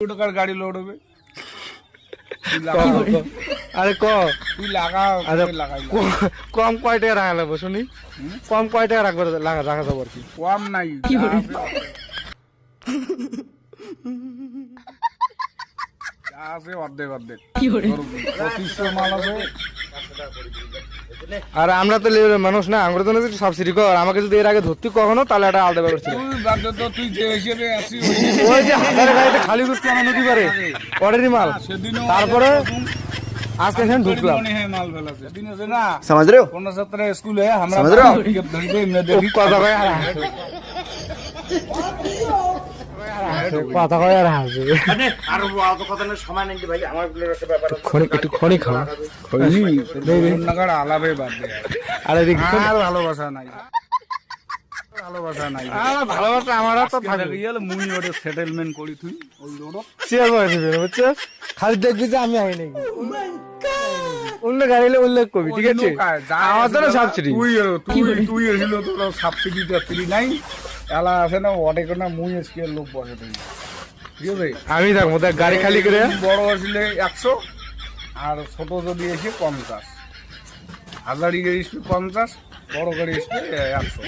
টাকার গাড়ি লোড হবে। আরে ক। তুই লাগা লাগাই কম কয় টাকা রাখা লাগবে শুনি? কম কয় টাকা রাখবে লাগা রাখা যাব আর কি? কম নাই আছে- অর্ধেক অর্ধেক। পঁচিশশো মাল আছে। আর আমরা তো লেবেলের মানুষ না আমরা তো সাবসিডি কর। আমাকে যদি এর আগে ধরতি কখনো তাহলে একটা আলাদা ব্যাপার ছিল। ওই যে হাজারে গাড়িতে খালি করতে আমার নদী পারে অর্ডারি মাল। তারপরে আজকে ঢুকলাম। স্কুলে সেটেলমেন্ট করি তুই ওই খালি দেখবি যে আমি আই নাই অন্য উল্লেখ করবি ঠিক আছে? আমার তো সাবসিডি। তুই তুই হলো তোর সাবসিডি টাবসিডি নাই। এলা আছে না ওটে না মুই আজকে লোক বসে থাকি। ঠিক আছে? আমি থাকব দেখ গাড়ি খালি করে। বড় আসলে একশো আর ছোট যদি এসে পঞ্চাশ। হাজারি গাড়ি স্পিড পঞ্চাশ বড় গাড়ি স্পিড একশো।